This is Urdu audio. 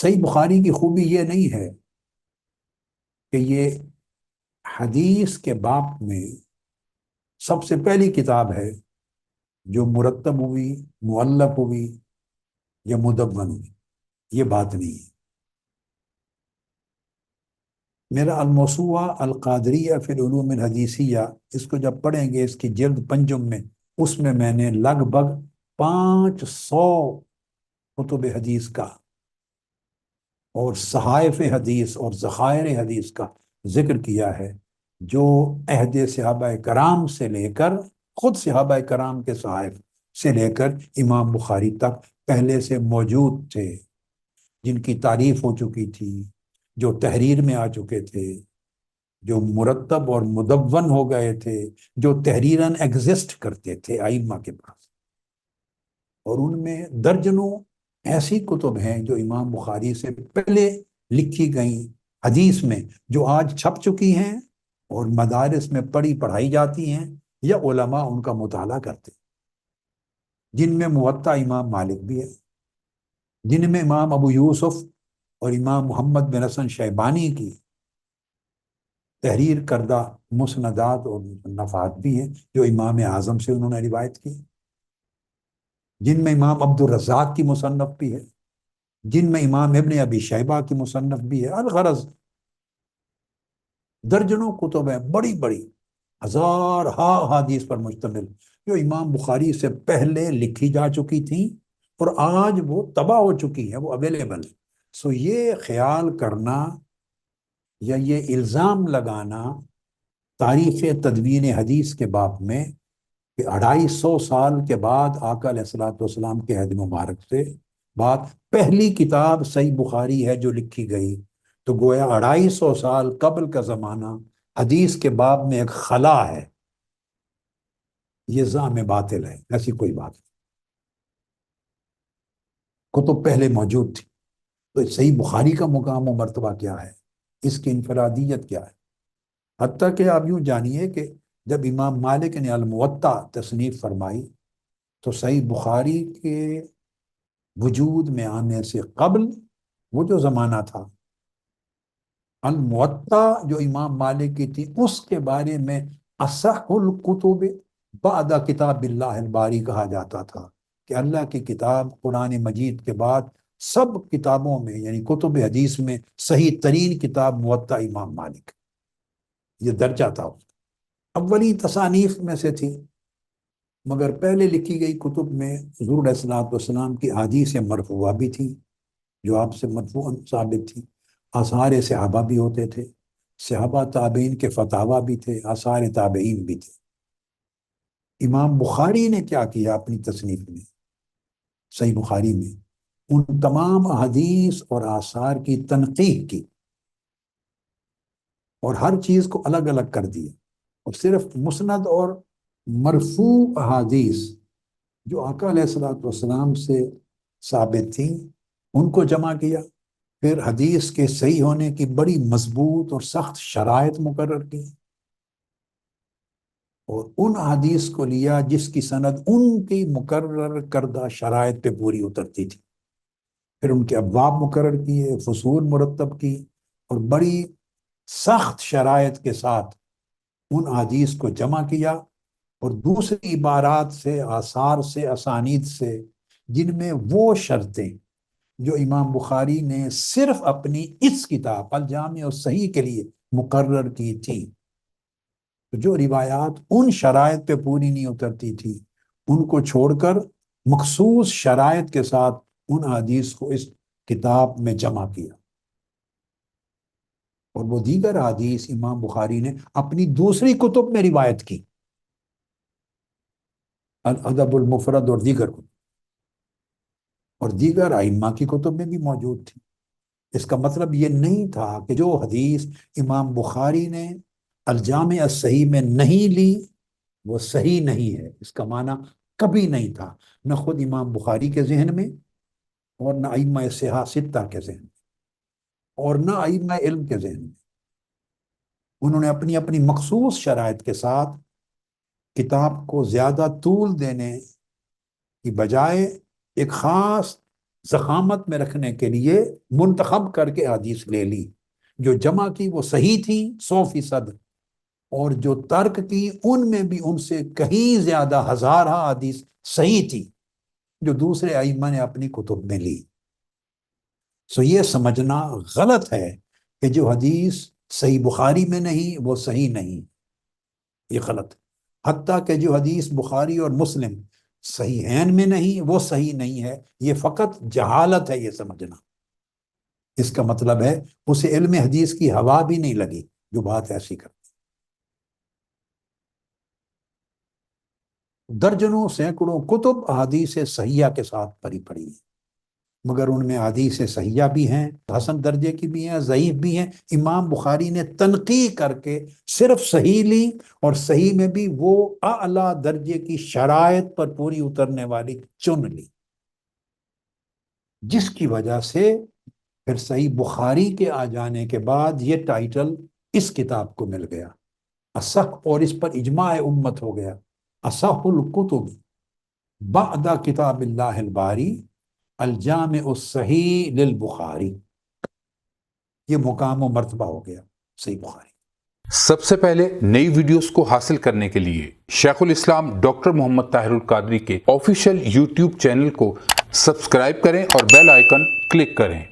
صحیح بخاری کی خوبی یہ نہیں ہے کہ یہ حدیث کے باپ میں سب سے پہلی کتاب ہے جو مرتب ہوئی معلق ہوئی یا مدبن ہوئی، یہ بات نہیں ہے۔ میرا الموسوعہ القادریہ فی العلوم الحدیثیہ، اس کو جب پڑھیں گے، اس کی جلد پنجم میں، اس میں میں نے لگ بھگ پانچ سو کتب حدیث کا اور صحائف حدیث اور ذخائر حدیث کا ذکر کیا ہے، جو عہد صحابہ کرام سے لے کر خود صحابہ کرام کے صحائف سے لے کر امام بخاری تک پہلے سے موجود تھے، جن کی تعریف ہو چکی تھی، جو تحریر میں آ چکے تھے، جو مرتب اور مدون ہو گئے تھے، جو تحریراً ایگزسٹ کرتے تھے آئمہ کے پاس۔ اور ان میں درجنوں ایسی کتب ہیں جو امام بخاری سے پہلے لکھی گئیں حدیث میں، جو آج چھپ چکی ہیں اور مدارس میں پڑھی پڑھائی جاتی ہیں یا علماء ان کا مطالعہ کرتے جن میں معطا امام مالک بھی ہے جن میں امام ابو یوسف اور امام محمد بن حسن شیبانی کی تحریر کردہ مسندات اور مصنفات بھی ہیں، جو امام اعظم سے انہوں نے روایت کی۔ جن میں امام عبد الرزاق کی مصنف بھی ہے، جن میں امام ابن ابی شیبہ کی مصنف بھی ہے، الغرض درجنوں کتب ہیں، بڑی بڑی، ہزار ہا حادیث پر مشتمل، جو امام بخاری سے پہلے لکھی جا چکی تھیں اور آج وہ تباہ ہو چکی ہیں، وہ اویلیبل سو یہ خیال کرنا یا یہ الزام لگانا تاریخ تدوین حدیث کے باپ میں کہ اڑائی سو سال کے بعد آقا علیہ السلاۃ والسلام کے حد مبارک سے بات پہلی کتاب صحیح بخاری ہے جو لکھی گئی۔ تو گویا اڑائی سو سال قبل کا زمانہ حدیث کے باب میں ایک خلا ہے۔ یہ زام باطل ہے، ایسی کوئی بات نہیں۔ کتب پہلے موجود تھی۔ تو صحیح بخاری کا مقام و مرتبہ کیا ہے؟ اس کی انفرادیت کیا ہے؟ حتیٰ کہ آپ یوں جانیے کہ جب امام مالک نے الموطا تصنیف فرمائی تو صحیح بخاری کے وجود میں آنے سے قبل وہ جو زمانہ تھا الموطا جو امام مالک کی تھی، اس کے بارے میں اصح القتب بعد کتاب اللہ الباری کہا جاتا تھا کہ اللہ کی کتاب قرآن مجید کے بعد سب کتابوں میں یعنی کتب حدیث میں صحیح ترین کتاب معطا امام مالک، یہ درجہ تھا اولی تصانیف میں سے تھی مگر پہلے لکھی گئی کتب میں حضور السلاۃ والسلام کی حدیث مرفوع بھی تھی جو آپ سے مرفوع ثابت تھی آثار صحابہ بھی ہوتے تھے، صحابہ تابعین کے فتح بھی تھے، آثار تابعین بھی تھے۔ امام بخاری نے کیا کیا اپنی تصنیف میں؟ صحیح بخاری میں ان تمام حدیث اور آثار کی تنقیح کی اور ہر چیز کو الگ الگ کر دیا۔ اور صرف مسند اور مرفوع احادیث جو آقا علیہ السلاۃ والسلام سے ثابت تھیں، ان کو جمع کیا۔ پھر حدیث کے صحیح ہونے کی بڑی مضبوط اور سخت شرائط مقرر کی۔ اور ان حدیث کو لیا جس کی سند ان کی مقرر کردہ شرائط پہ پوری اترتی تھی۔ پھر ان کے ابواب مقرر کیے، فصول مرتب کی اور بڑی سخت شرائط کے ساتھ ان حدیث کو جمع کیا اور دوسری عبارات سے، آثار سے، اسانید سے، جن میں وہ شرطیں جو امام بخاری نے صرف اپنی اس کتاب الجامع اور صحیح کے لیے مقرر کی تھی۔ جو روایات ان شرائط پہ پوری نہیں اترتی تھی، ان کو چھوڑ کر مخصوص شرائط کے ساتھ ان حدیث کو اس کتاب میں جمع کیا۔ اور وہ دیگر حدیث امام بخاری نے اپنی دوسری کتب میں روایت کی۔ الادب المفرد اور دیگر کتب۔ اور دیگر ائمہ کی کتب میں بھی موجود تھی۔ اس کا مطلب یہ نہیں تھا کہ جو حدیث امام بخاری نے الجامع الصحیح میں نہیں لی، وہ صحیح نہیں ہے۔ اس کا معنی کبھی نہیں تھا۔ نہ خود امام بخاری کے ذہن میں اور نہ ائمہ سیاح ستہ کے ذہن میں۔ اور نہ ائمہ علم کے ذہن میں۔ انہوں نے اپنی اپنی مخصوص شرائط کے ساتھ کتاب کو زیادہ طول دینے کی بجائے ایک خاص زخامت میں رکھنے کے لیے منتخب کر کے حدیث لے لی۔ جو جمع کی وہ صحیح تھی، سو فیصد۔ اور جو ترک کی، ان میں بھی ان سے کہیں زیادہ ہزارہ حدیث صحیح تھی۔ جو دوسرے ائمہ نے اپنی کتب میں لی۔ سو یہ سمجھنا غلط ہے کہ جو حدیث صحیح بخاری میں نہیں، وہ صحیح نہیں۔ یہ غلط۔ حتیٰ کہ جو حدیث بخاری اور مسلم صحیح عین میں نہیں، وہ صحیح نہیں ہے۔ یہ فقط جہالت ہے یہ سمجھنا۔ اس کا مطلب ہے اسے علم حدیث کی ہوا بھی نہیں لگی جو بات ایسی کرتی درجنوں سینکڑوں کتب احادیث سیاح کے ساتھ پری پڑی ہیں۔ مگر ان میں حدیث سیاح بھی ہیں، حسن درجے کی بھی ہیں، ضعیف بھی ہیں۔ امام بخاری نے تنقید کر کے صرف صحیح لی اور صحیح میں بھی وہ اعلیٰ درجے کی شرائط پر پوری اترنے والی چن لی۔ جس کی وجہ سے پھر صحیح بخاری کے آ جانے کے بعد یہ ٹائٹل اس کتاب کو مل گیا۔ اصح اور اس پر اجماع امت ہو گیا۔ اصح القتب بعد کتاب اللہ الباری۔ الجامع الصحیح للبخاری۔ یہ مقام و مرتبہ ہو گیا صحیح بخاری۔ سب سے پہلے نئی ویڈیوز کو حاصل کرنے کے لیے شیخ الاسلام ڈاکٹر محمد طاہر القادری کے آفیشیل یوٹیوب چینل کو سبسکرائب کریں اور بیل آئیکن کلک کریں۔